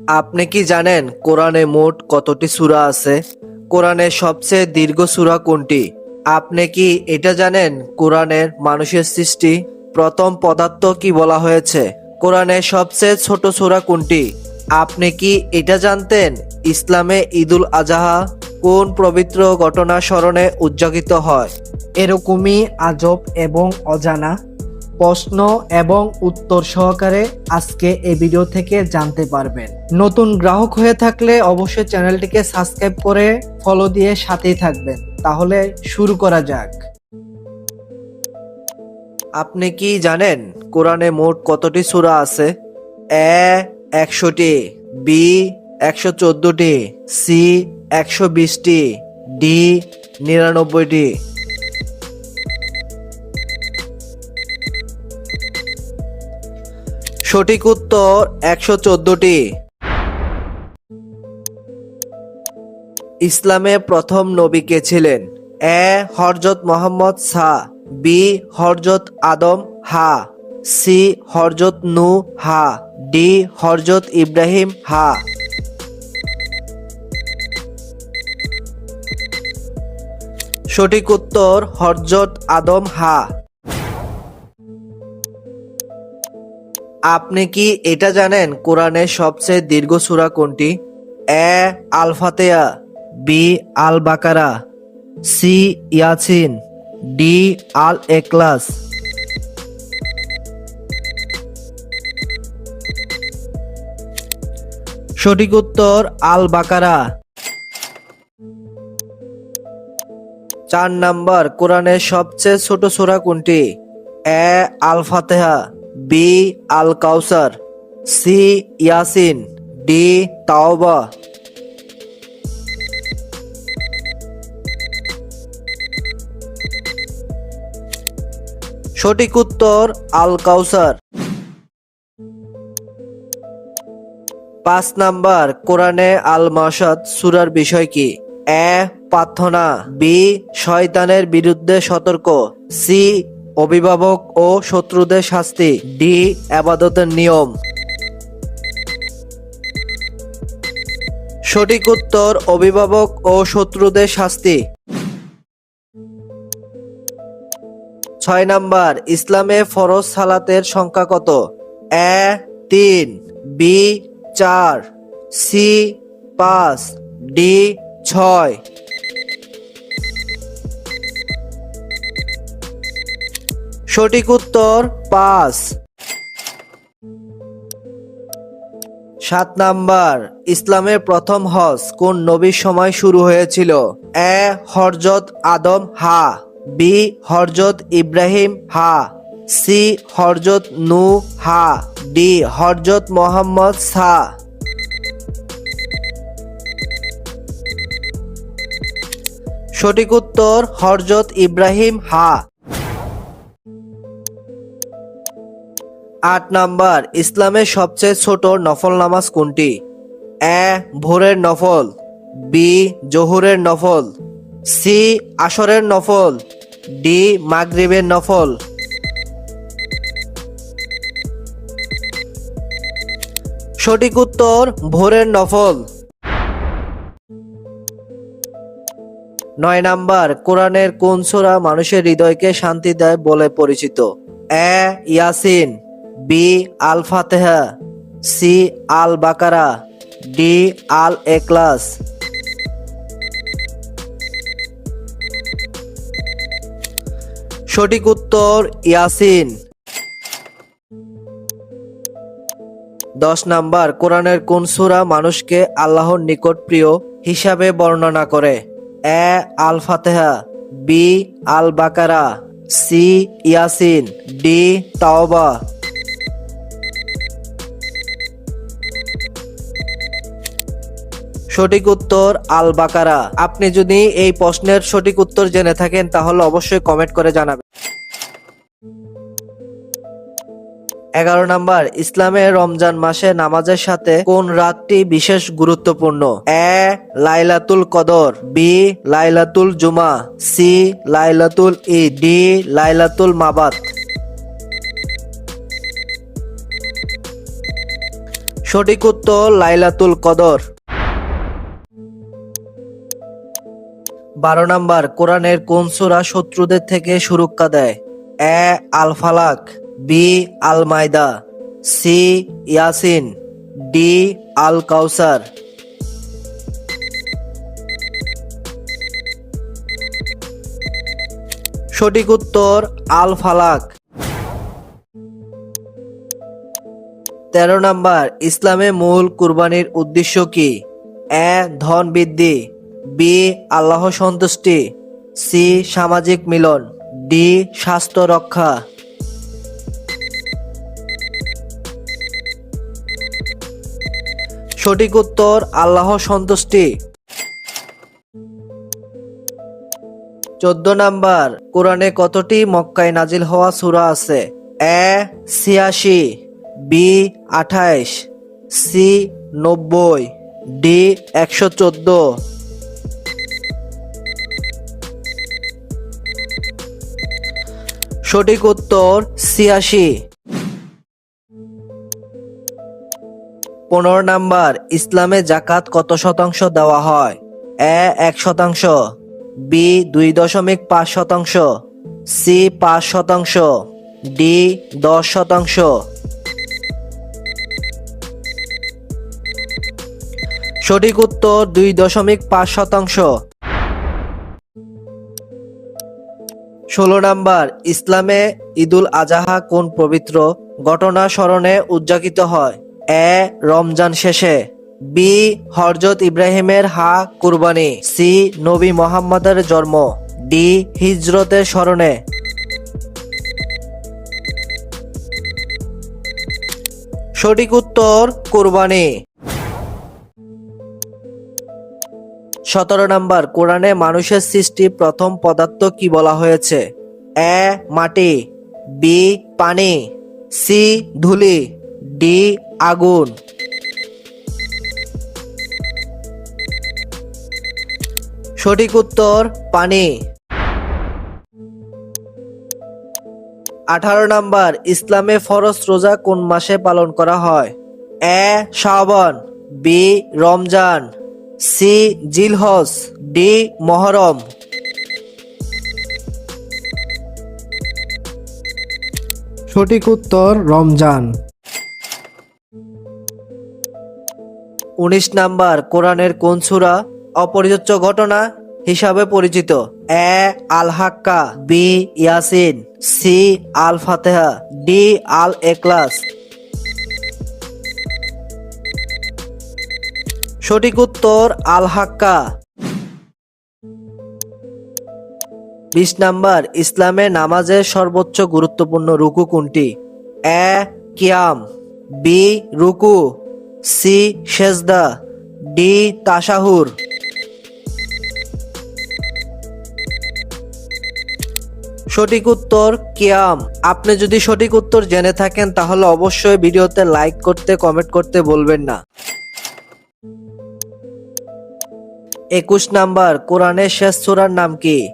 আপনি কি জানেন কোরআনে মোট কতটি সূরা আছে? কোরআনের সবচেয়ে দীর্ঘ সূরা কোনটি? আপনি কি এটা জানেন কোরআনের মানুষের সৃষ্টি? প্রথম পদার্থ কি বলা হয়েছে? কোরআনের সবচেয়ে ছোট সূরা কোনটি? আপনি কি এটা জানতেন ইসলামে ঈদুল আজহা কোন পবিত্র ঘটনা স্মরণে উদযাপিত হয়? এরকমই আজব এবং অজানা প্রশ্ন এবং উত্তর সহকারে আজকে এই ভিডিও থেকে জানতে পারবেন। নতুন গ্রাহক হয়ে থাকলে অবশ্যই চ্যানেলটিকে সাবস্ক্রাইব করে ফলো দিয়ে সাথেই থাকবেন। তাহলে শুরু করা যাক। আপনি কি জানেন কোরআনে মোট কতটি সূরা আছে? এ একশোটি, বি একশো চোদ্দটি, সি একশো বিশটি, ডি নিরানব্বইটি। সঠিক উত্তর একশো চোদ্দটি। ইসলামে প্রথম নবী কে ছিলেন? এ হরজত মোহাম্মদ, সা, বি হরজত আদম, হা, সি হরজত নু হা, ডি হরজত ইব্রাহিম, হা। সঠিক উত্তর হরজত আদম, হা। আপনি কি এটা জানেন কোরআনের সবচেয়ে দীর্ঘ সূরা কোনটি? এ আল ফাতেয়া বি আল বাকারা সি, ইয়াসিন, ডি আল এক্লাস সঠিক উত্তর আল বাকারা চার নাম্বার, কোরআনের সবচেয়ে ছোট সূরা কোনটি? এ আল ফাতেহা বি আল কাউসার সি ইয়াসিন ডি তাওবা সঠিক উত্তর আল কাউসার পাঁচ নাম্বার, কোরআনে আল মাসাদ সুরার বিষয় কি? এ, প্রার্থনা। বি, শয়তানের বিরুদ্ধে সতর্ক। সি অভিভাবক ও শত্রুদের শাস্তি ডি আবাদতের নিয়ম। সঠিক উত্তর, অভিভাবক ও শত্রুদের শাস্তি। ছয় নাম্বার, ইসলামে ফরজ সালাতের সংখ্যা কত? এ, তিন, বি, চার, সি, পাঁচ, ডি, ছয়। সঠিক উত্তর পাঁচ। সাত নাম্বার, ইসলামের প্রথম হজ কোন নবীর সময় শুরু হয়েছিল? এ, হরজত আদম, হা। বি, হরজত ইব্রাহিম, হা। সি, হরজত নু, হা। ডি, হরজত মোহাম্মদ, সা। সঠিক উত্তর, হরজত ইব্রাহিম, হা। আট নাম্বার ইসলামের সবচেয়ে ছোট নফল নামাজ কোনটি? এ, ভোরের নফল, বি, জহুরের নফল, সি, আসরের নফল, ডি, মাগরিবের নফল। সঠিক উত্তর, ভোরের নফল। নয় নাম্বার, কোরআনের কোন সূরা মানুষের হৃদয়কে শান্তি দেয় বলে পরিচিত? এ, ইয়াসিন। বি আল ফাতেহা, সি আল বাকারা, ডি আল এক্লাস সঠিক উত্তর ইয়াসিন। দশ নাম্বার, কোরআনের কোন সূরা মানুষকে আল্লাহর নিকট প্রিয় হিসাবে বর্ণনা করে? এ, আল ফাতেহা, বি, আল বাকারা, সি, ইয়াসিন, ডি, তাওবা। সঠিক উত্তর আল বাকারা আপনি যদি এই প্রশ্নের সঠিক উত্তর জেনে থাকেন, তাহলে অবশ্যই কমেন্ট করে জানাবেন। এগারো নাম্বার, ইসলামে রমজান মাসে নামাজের সাথে কোন রাতটি বিশেষ গুরুত্বপূর্ণ? এ, লাইলাতুল কদর, বি, লাইলাতুল জুমা, সি, লাইলাতুল ই ডি, লাইলাতুল মাবাত সঠিক উত্তর, লাইলাতুল কদর। বারো নাম্বার, কোরআনের কোন সূরা শত্রুদের থেকে সুরক্ষা দেয়? এ আল ফালাক বি আল মায়দা সি, ইয়াসিন, ডি আল কাউসার সঠিক উত্তর আল ফালাক তেরো নাম্বার, ইসলামে মূল কুরবানির উদ্দেশ্য কি? এ, ধন বৃদ্ধি। বি, আল্লাহ সন্তুষ্টি, সি, সামাজিক মিলন, ডি, স্বাস্থ্য রক্ষা। সঠিক উত্তর, আল্লাহ সন্তুষ্টি। চোদ্দ নাম্বার, কোরআনে কতটি মক্কায় নাজিল হওয়া সূরা আছে? এ, ছিয়াশি, বি, আঠাইশ, সি, নব্বই, ডি, একশো চোদ্দ। সঠিক উত্তর ছিয়াশি। পনেরো নাম্বার, ইসলামে জাকাত কত শতাংশ দেওয়া হয়? এ, এক শতাংশ, বি, দুই দশমিক পাঁচ শতাংশ, সি, পাঁচ শতাংশ, ডি, দশ শতাংশ। সঠিক উত্তর দুই দশমিক পাঁচ শতাংশ। ষোলো নাম্বার, ইসলামে ঈদুল আজাহা কোন পবিত্র ঘটনা স্মরণে উদযাপিত হয়? এ, রমজান শেষে, বি হরজত ইব্রাহিমের হা কুরবানি, সি, নবী মোহাম্মদের জন্ম, ডি, হিজরতের স্মরণে। সঠিক উত্তর, কুরবানি। সতেরো নাম্বার, কোরআনে মানুষের সৃষ্টি প্রথম পদার্থ কি বলা হয়েছে? এ, মাটি, বি, পানি, সি, ধুলি, ডি, আগুন। সঠিক উত্তর, পানি। আঠারো নাম্বার, ইসলামে ফরজ রোজা কোন মাসে পালন করা হয়? এ শাওবান বি, রমজান। সি জিলহস ডি মহরম। সঠিক উত্তর রমজান। উনিশ নাম্বার কোরআনের কোন সূরা? অপরিহার্য ঘটনা হিসাবে পরিচিত। এ আল হাক্কা বি ইয়াসিন সি আল ফাতেহা ডি আল এক্লাস সঠিক উত্তর আল হাক্কা বিশ নাম্বার, ইসলামে নামাজের সর্বোচ্চ গুরুত্বপূর্ণ রুকু কোনটি? এ, কিয়াম, বি, রুকু, সি, সেজদা, ডি তাসাহুর সঠিক উত্তর কিয়াম। আপনি যদি সঠিক উত্তর জেনে থাকেন, তাহলে অবশ্যই ভিডিওতে লাইক করতে, কমেন্ট করতে বলবেন না। একুশ নাম্বার কোরআনের শেষ সূরার নাম কি?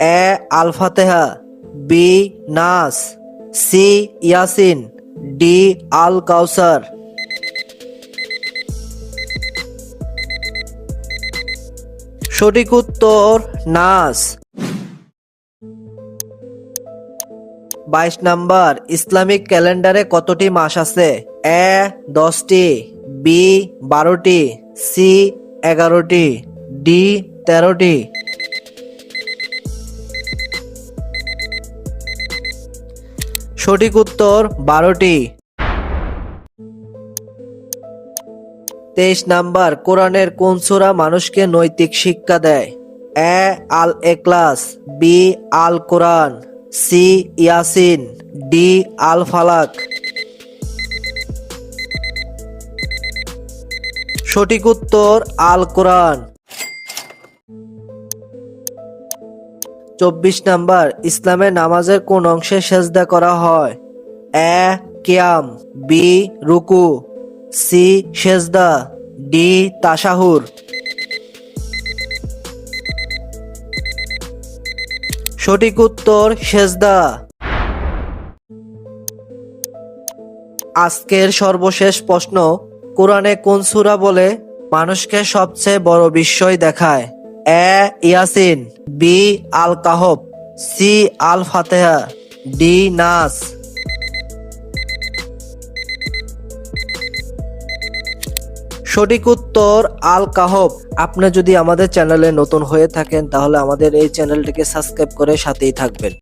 এ আল ফাতেহা বি, নাস, সি, ইয়াসিন, ডি আল কাউসার সঠিক উত্তর, নাস। বাইশ নাম্বার, ইসলামিক ক্যালেন্ডারে কতটি মাস আছে? এ, দশটি, বি, বারোটি, সি, এগারোটি। ডি তেরোটি সঠিক উত্তর বারোটি তেইশ নাম্বার, কোরআনের কোন সূরা মানুষকে নৈতিক শিক্ষা দেয়? এ আল এক্লাস বি আল কোরআন সি, ইয়াসিন, ডি আল ফালাক সঠিক উত্তর আল কোরআন চব্বিশ নাম্বার ইসলামের নামাজের কোন অংশে সেজদা করা হয়? এ, কিয়াম, বি, রুকু, সি, সেজদা, ডি, তাশাহুর। সঠিক উত্তর, সেজদা। আজকের সর্বশেষ প্রশ্ন, কোরআনে কোন সূরা বলে মানুষকে সবচেয়ে বড় বিস্ময় দেখায়? এ ইয়াসিন, বি আল কাহব, সি আল ফাতেহা, ডি নাস। সঠিক উত্তর আল কাহব। আপনি যদি আমাদের চ্যানেলে নতুন হয়ে থাকেন, তাহলে আমাদের এই চ্যানেলটিকে সাবস্ক্রাইব করে সাথেই থাকবেন।